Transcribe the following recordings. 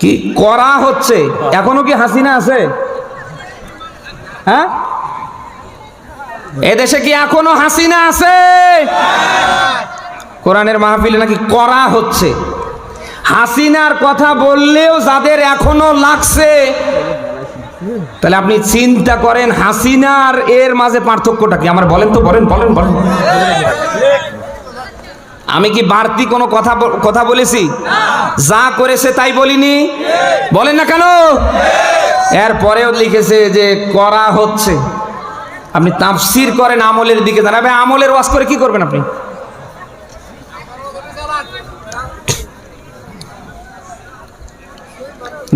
কি করা হচ্ছে? এখনও কি হাসিনা আছে? হ্যাঁ? এদেশে কি এখনও হাসিনা আছে? কোরআনের মাহফিলে নাকি করা হচ্ছে। হাসিনার কথা বললেও যাদের এখনও লাগছে, তাহলে আপনি চিন্তা করেন, হাসিনার এর মাঝে পার্থক্যটা কি? আমার বলেন তো, বলেন বলেন বলেন। আমি কি বাড়তি কোনো কথা কথা বলেছি? যা করেছে তাই বলিনি? বলেন না কেন? এর পরেও লিখেছে যে করা হচ্ছে। আপনি তাফসির করেন আমলের দিকে। দাঁড়াবে আমলের ওয়াজ করে কি করবেন আপনি?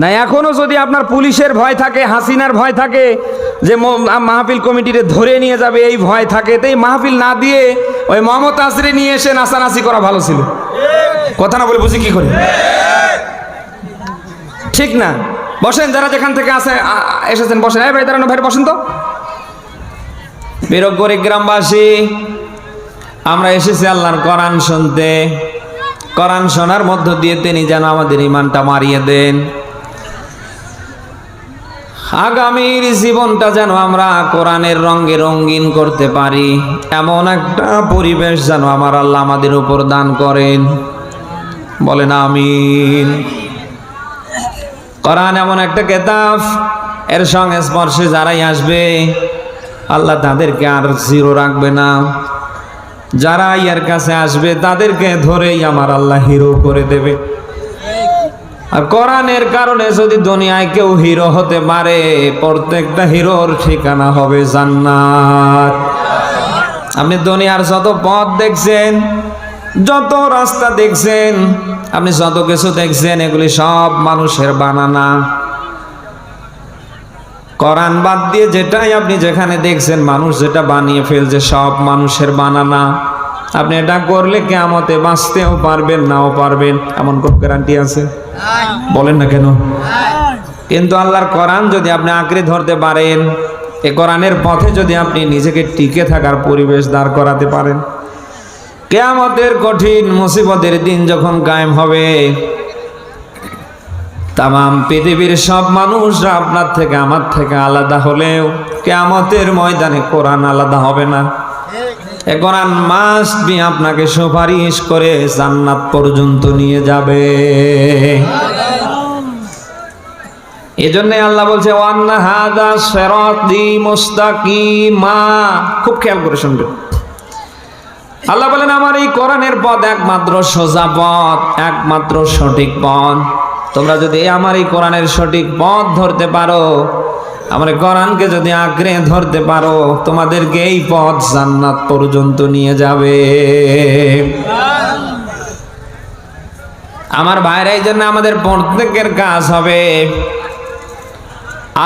না, এখনও যদি আপনার পুলিশের ভয় থাকে, হাসিনার ভয় থাকে, যে মাহফিল কমিটিতে ধরে নিয়ে যাবে, এই ভয় থাকে তাই মাহফিল না দিয়ে ওই মমতা আজরে নিয়ে এসে নাচানাচি করা ভালো ছিল। কথা না বলে বুঝি কি করে? ঠিক না। বসেন, যারা যেখান থেকে আসে এসেছেন, বসেন। এই ভাই, দাঁড়ানো, ভাই, বসেন তো। বীরগরি গ্রামবাসী, আমরা এসেছি আল্লাহর কোরআন শুনতে। কোরআন শোনার মধ্য দিয়ে তিনি যেন আমাদের ইমানটা মারিয়ে দেন। আগামীর জীবনটা যেন আমরা কোরআনের রঙে রঙিন করতে পারি। এমন একটা পরিবেশ যেন আমার আল্লাহ আমাদের উপর দান করেন। বলেন আমিন। কোরআন এমন একটা কেতাব, এর সঙ্গে স্পর্শে যারাই আসবে, আল্লাহ তাদেরকে আর জিরো রাখবে না। যারা এর কাছে আসবে, তাদেরকে ধরেই আমার আল্লাহ হিরো করে দেবে। আর কোরআনের কারণে যদি দুনিয়ায় কেউ হিরো হতে পারে, প্রত্যেকটা হিরোর ঠিকানা হবে জান্নাত। আপনি দুনিয়ার যত পথ দেখছেন, যত রাস্তা দেখছেন, আপনি যত কিছু দেখছেন, এগুলি সব মানুষের বানানা। কোরআন বাদ দিয়ে যেটাই আপনি যেখানে দেখছেন, মানুষ যেটা বানিয়ে ফেলছে, সব মানুষের বানানা। আপনি এটা করলে কেমতে বাঁচতেও পারবেন, নাও পারবেন, এমন কোন গ্যারান্টি আছে? বলেন না কেন? কিন্তু আল্লাহর কোরআন যদি আপনি আঁকড়ে ধরতে পারেন, এ কোরআনের পথে যদি আপনি নিজেকে টিকে থাকার পরিবেশ দাঁড় করাতে পারেন, কেয়ামতের কঠিন মুসিবতের দিন যখন কায়েম হবে তাম পৃথিবীর সব মানুষরা আপনার থেকে আমার থেকে আলাদা হলেও কেয়ামতের ময়দানে কোরআন আলাদা হবে না। কোরআন মাস্ট বি আপনাকে সুপারিশ করে জান্নাত পর্যন্ত নিয়ে যাবে। আল্লাহ বলছে, ওয়ান্না খুব খেয়াল করে শুনবেন। আল্লাহ বলেন, আমার এই কোরআনের পথ একমাত্র সোজা পথ, একমাত্র সঠিক পথ। তোমরা যদি আমার এই কোরআনের সঠিক পথ ধরতে পারো, আমার কোরআনকে যদি আঁকড়ে ধরতে পারো, তোমাদেরকে এই পথ জান্নাত পর্যন্ত নিয়ে যাবে। আমার ভাইরা, এই জন্য আমাদের প্রত্যেকের কাজ হবে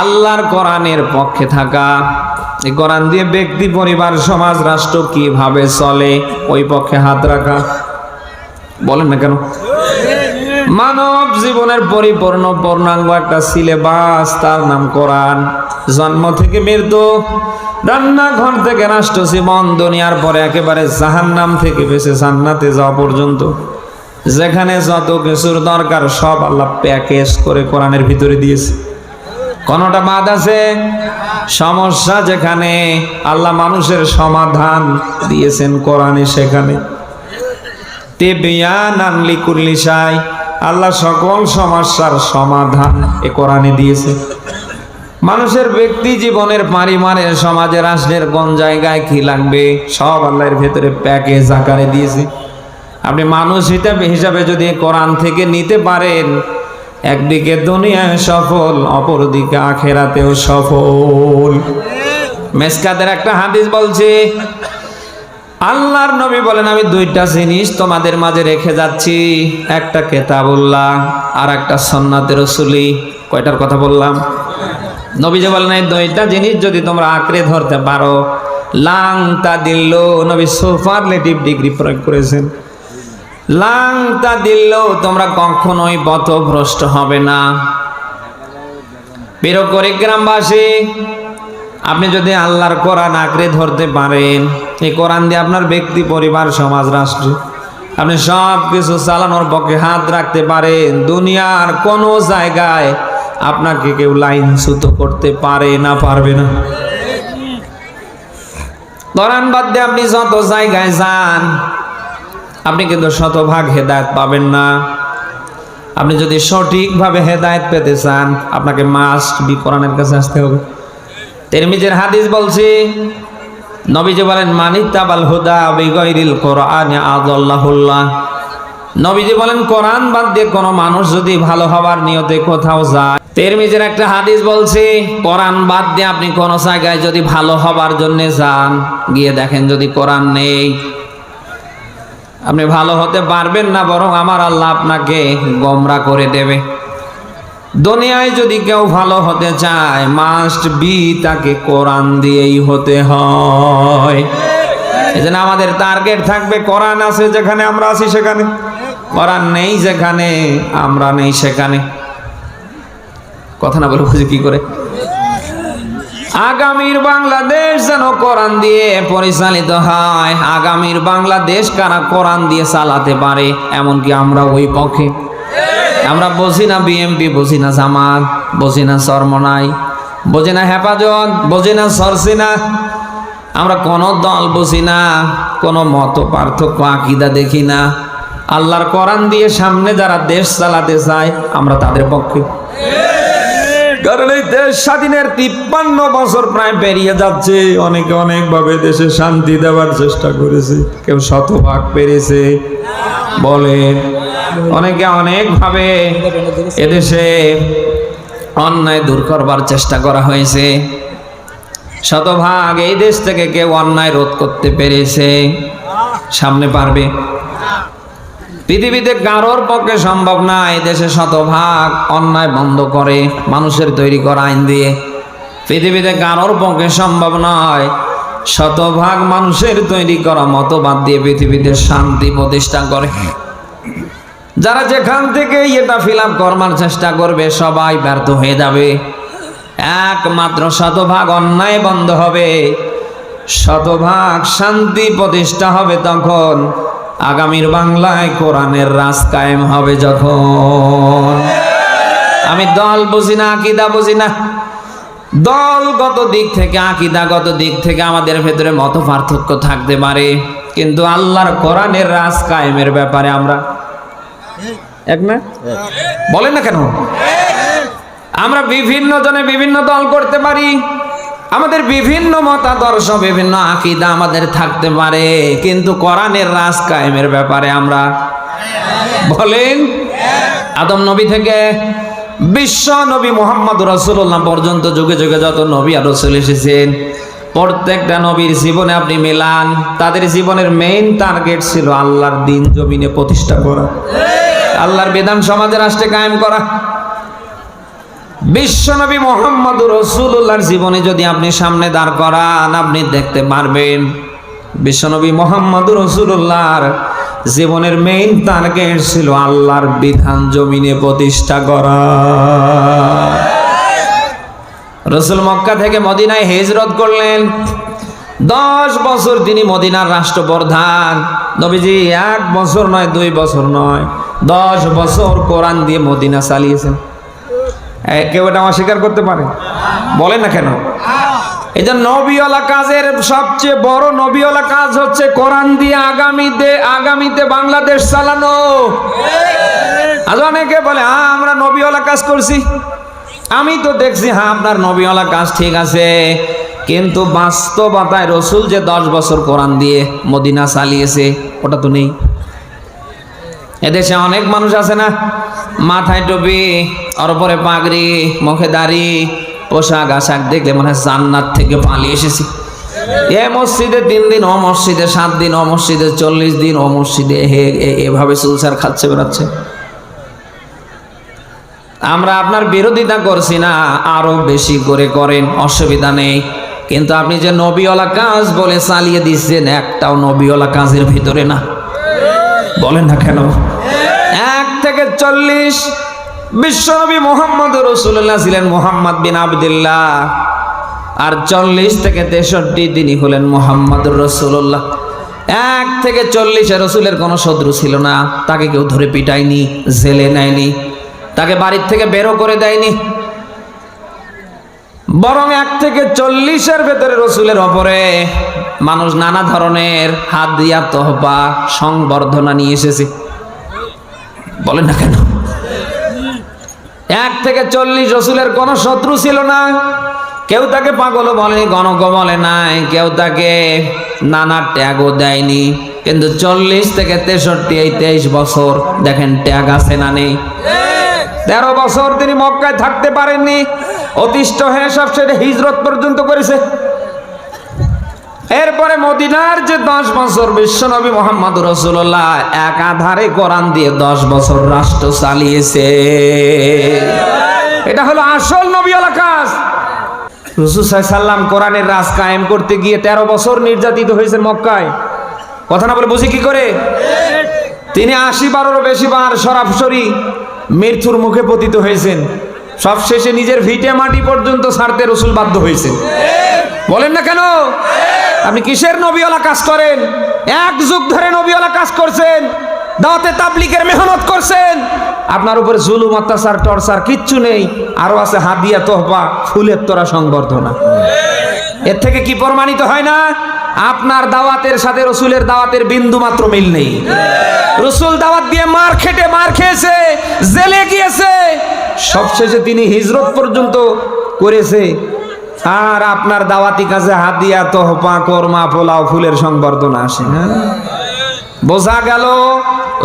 আল্লাহর কোরআনের পক্ষে থাকা। এই কোরআন দিয়ে ব্যক্তি, পরিবার, সমাজ, রাষ্ট্র কীভাবে চলে, ওই পক্ষে হাত রাখা। বলেন না কেন? মানব জীবনের পরিপূর্ণ পূর্ণাঙ্গ একটা সিলেবাস তার নাম কোরআন। জন্ম থেকে মৃত্যু, রান্নাঘর থেকে রাষ্ট্র জীবন দুনিয়ার পরে একেবারে জাহান্নাম থেকে বেঁচে জান্নাতে যাওয়া পর্যন্ত। যেখানে যত কিছুর দরকার, সব আল্লাহ প্যাকেজ করে কোরআনের ভিতরে দিয়েছে। কোনটা বাদ আছে? সমস্যা যেখানে আল্লাহ মানুষের সমাধান দিয়েছেন কোরআনে সেখানে। তেবিয়ান আনলি কুল্লিশাই আল্লাহ সকল সমস্যার সমাধান এ কোরআনে দিয়েছে। মানুষের ব্যক্তি জীবনের পারিমাণের সমাজের রাষ্ট্রের কোন জায়গায় কি লাগবে, সব আল্লাহর ভেতরে প্যাকেজ আকারে দিয়েছে। আপনি মানুষ হিসাবে হিসাবে যদি কোরআন থেকে নিতে পারেন, একদিকে দুনিয়ায় সফল, অপরদিকে আখেরাতেও সফল। মেসকাদের একটা হাদিস বলছে আল্লাহর নবী বলেন, আমি দুইটা জিনিস তোমাদের মাঝে রেখে যাচ্ছি। একটা কেতাবুল্লাহ আর একটা সন্নাতের রসুলি। কয়টার কথা বললাম? নবী যে বলেন, এই দুইটা জিনিস যদি তোমরা আঁকড়ে ধরতে পারো, লাং তা দিল নবী সুপারলেটিভ ডিগ্রি প্রয়োগ করেছেন। লাং তা তোমরা কখনোই পথভ্রষ্ট হবে না। বীরকরি গ্রামবাসী আপনি যদি আল্লাহর কোরআন আঁকড়ে ধরতে পারেন, এই কোরআন দিয়ে আপনার ব্যক্তি, পরিবার, সমাজ, রাষ্ট্র, আপনি সব কিছু চালানোর পক্ষে হাত রাখতে পারেন। দুনিয়ার কোনো জায়গায় আপনাকে কেউ লাইন সুতো করতে পারে না, পারবে না। কোরআন বাদ দিয়ে আপনি যত জায়গায় যান, আপনি কিন্তু শতভাগ হেদায়ত পাবেন না। আপনি যদি সঠিকভাবে হেদায়ত পেতে চান, আপনাকে মাস্ট বি কোরআনের কাছে আসতে হবে। তেরমিজের হাদিস বলছি, নবীজি বলেন, মানিতাবাল হুদা বিগৈরিল কোরআন আদাল্লাহুল্লাহ। নবীজি বলেন, কোরআন বাদ দিয়ে কোনো মানুষ যদি ভালো হবার নিয়তে কোথাও যায়। তেরমিজের একটা হাদিস বলছি, কোরআন বাদ দিয়ে আপনি কোনো জায়গায় যদি ভালো হবার জন্য যান, গিয়ে দেখেন যদি কোরআন নেই। আপনি ভালো হতে পারবেন না, বরং আমার আল্লাহ আপনাকে গমরা করে দেবে। দুনিয়ায় যদি কেউ ভালো হতে চায় মাস্ট বি তাকে কোরআন দিয়েই হতে হয়। এজন্য আমাদের টার্গেট থাকবে কোরআন আছে যেখানে আমরা আছি সেখানে। কোরআন নেই যেখানে, আমরা নেই সেখানে। কথা না বলে বুঝি কি করে? আগামীর বাংলাদেশ যেন কোরআন দিয়ে পরিচালিত হয়। আগামীর বাংলাদেশ কারা কোরআন দিয়ে চালাতে পারে, এমনকি আমরা ওই পক্ষে। আমরা বুঝি না বিএমপি বুঝি না জামাত, বুঝি না সরমনাই বুঝি না হেফাজত, বুঝি না সরসিনা। আমরা কোনো দল বুঝি না, কোনো মত পার্থক্য, আকিদা দেখি না। আল্লাহর কোরআন দিয়ে সামনে যারা দেশ চালাতে চায়, আমরা তাদের পক্ষে। কারণ এই দেশ স্বাধীনের তিপ্পান্ন বছর প্রায় পেরিয়ে যাচ্ছে। অনেকে অনেকভাবে দেশে শান্তি দেওয়ার চেষ্টা করেছে। কেউ শতভাগ পেরেছে। বলে অনেকে অনেকভাবে এদেশে অন্যায় দূর করবার চেষ্টা করা হয়েছে। শতভাগ এই দেশ থেকে কেউ অন্যায় রোধ করতে পেরেছে। সামনে পারবে। পৃথিবীতে কারোর পক্ষে সম্ভব না এই দেশে শতভাগ অন্যায় বন্ধ করে, মানুষের তৈরি করা আইন দিয়ে। পৃথিবীতে কারোর পক্ষে সম্ভব নয় শতভাগ মানুষের তৈরি করা মতবাদ দিয়ে পৃথিবীতে শান্তি প্রতিষ্ঠা করে। যারা যেখান থেকে এটা ফিল করবার চেষ্টা করবে, সবাই ব্যর্থ হয়ে যাবে। একমাত্র শতভাগ অন্যায় বন্ধ হবে। শতভাগ শান্তি প্রতিষ্ঠা হবে তখন। আগামীর বাংলায় কোরআনের রাজ কায়েম হবে যখন। আমি দল বুঝি না, আকিদা বুঝি না। দলগত দিক থেকে আকিদাগত দিক থেকে আমাদের ভেতরে মত পার্থক্য থাকতে পারে। কিন্তু আল্লাহর কোরআনের রাজ কায়েমের ব্যাপারে আমরা এক না বলেন না কেন? আমরা বিভিন্ন জনে বিভিন্ন দল করতে পারি। আমাদের বিভিন্ন মতাদর্শ, বিভিন্ন আকিদা আমাদের থাকতে পারে। কিন্তু কোরআনের রাজ কায়েমের ব্যাপারে আমরা বলেন, আদম নবী থেকে বিশ্ব নবী মোহাম্মদ রসুল্লাহ পর্যন্ত যুগে যুগে যত নবী আর রসুল এসেছেন, প্রত্যেকটা নবীর জীবনে আপনি মেলান। তাদের জীবনের মেইন টার্গেট ছিল আল্লাহর দিন জমিনে প্রতিষ্ঠা করা। আল্লাহর বিধান সমাজে রাষ্ট্রে কায়েম করা। বিশ্বনবী মোহাম্মদ রসুল্লাহর জীবনে যদি আপনি সামনে দাঁড় করান, আপনি দেখতে পারবেন বিশ্বনবী মোহাম্মদ রসুল্লাহর জীবনের মেইন টার্গেট ছিল আল্লাহর বিধান জমিনে প্রতিষ্ঠা করা। রসুল মক্কা থেকে মদিনায় হেজরত করলেন। দশ বছর তিনি মদিনার রাষ্ট্রপ্রধান। নবীজি, এক বছর নয়, দুই বছর নয়। দশ বছর কোরআন দিয়ে মদিনা চালিয়েছেন কেউ এটা অস্বীকার করতে পারে। বলেন না কেন? এই যে নবীওয়ালা কাজের সবচেয়ে বড় নবীওয়ালা কাজ হচ্ছে কোরআন দিয়ে আগামীতে আগামীতে বাংলাদেশ চালানো। আজ অনেকে বলে হ্যাঁ আমরা নবীওয়ালা কাজ করছি। আমি তো দেখছি হ্যাঁ আপনার নবীওয়ালা কাজ ঠিক আছে। কিন্তু বাস্তবতায় রসুল যে দশ বছর কোরআন দিয়ে মদিনা চালিয়েছে, ওটা তো নেই। এদেশে অনেক মানুষ আছে না? মাথায় টুপি, ওর উপরে পাগড়ি, মুখে দাড়ি, পোশাক আশাক দেখলে মনে হয় জান্নাত থেকে পালিয়ে এসেছি। এ মসজিদে তিন দিন, ও মসজিদে সাত দিন, ও মসজিদে চল্লিশ দিন, ও মসজিদে হে এভাবে সুলসার খাচ্ছে বেড়াচ্ছে। আমরা আপনার বিরোধিতা করছি না, আরও বেশি করে করেন, অসুবিধা নেই। কিন্তু আপনি যে নবীওয়ালা কাজ বলে চালিয়ে দিচ্ছেন, একটাও নবীওয়ালা কাজের ভিতরে না। বলেন না কেন? এক থেকে চল্লিশ বিশ্বনবী মোহাম্মদ রসুল্লাহ ছিলেন মোহাম্মদ বিন আবদুল্লাহ। আর চল্লিশ থেকে তেষট্টি তিনি হলেন মোহাম্মদ রসুল্লাহ এক থেকে চল্লিশে রসুলের কোনো শত্রু ছিল না। তাকে কেউ ধরে পিটায়নি, জেলে নেয়নি, তাকে বাড়ির থেকে বেরো করে দেয়নি। বরং এক থেকে চল্লিশের ভেতরে রসুলের ওপরে মানুষ নানা ধরনের হাত দিয়া তহবা সংবর্ধনা নিয়ে এসেছে। বলেন না কেন? এক থেকে চল্লিশ রসুলের কোনো শত্রু ছিল না। কেউ তাকে পাগলও বলেনি গণক বলে নাই। কেউ তাকে নানা ট্যাগও দেয়নি। কিন্তু চল্লিশ থেকে তেষট্টি, এই তেইশ বছর দেখেন ট্যাগ আছে না নেই। তেরো বছর তিনি মক্কায় থাকতে পারেননি। অতিষ্ঠ হয়ে সব সেটা হিজরত পর্যন্ত করেছে। এরপরে মদিনার যে দশ বছর বিশ্বনবী মোহাম্মদ রসুল্লাহ একাধারে কোরআন দিয়ে দশ বছর রাষ্ট্র চালিয়েছে। এটা হলো আসল নবী কাজ। রসুল সাল্লাম কোরআনের রাজ কায়েম করতে গিয়ে তেরো বছর নির্যাতিত হয়েছেন মক্কায়। কথা না বলে বুঝি কি করে? তিনি আশি বারোরও বেশি বার সরাসরি মৃত্যুর মুখে পতিত হয়েছেন। সবশেষে নিজের ভিটে মাটি পর্যন্ত ছাড়তে রসুল বাধ্য হয়েছেন। বলেন না কেন? আপনি কিসের নবীওয়ালা কাজ করেন? এক যুগ ধরে নবীওয়ালা কাজ করছেন, দাওয়াতে তাবলিকের মেহনত করছেন। আপনার উপরে জুলুম, অত্যাচার, টর্চার কিচ্ছু নেই, আরও আছে হাদিয়া তোহবা ফুলের তোরা সংবর্ধনা। এর থেকে কি প্রমাণিত হয় না? আপনার দাওয়াতের সাথে রসুলের দাওয়াতের বিন্দু মাত্র মিল নেই। রসুল দাওয়াত দিয়ে মার খেটে, মার খেয়েছে, জেলে গিয়েছে। সবশেষে তিনি হিজরত পর্যন্ত করেছে। আর আপনার দাওয়াতি কাছে হাতিয়া তোহপা কোরমা, পোলাও, ফুলের সংবর্ধনা আসে বোঝা গেল,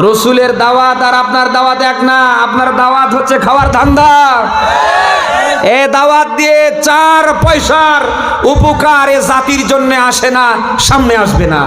রসুলের দাওয়াত আর আপনার দাওয়াত এক না, আপনার দাওয়াত হচ্ছে খাওয়ার ধান্দা। এ দাওয়াত দিয়ে চার পয়সার উপকার এ জাতির জন্য আসে না, সামনে আসবে না।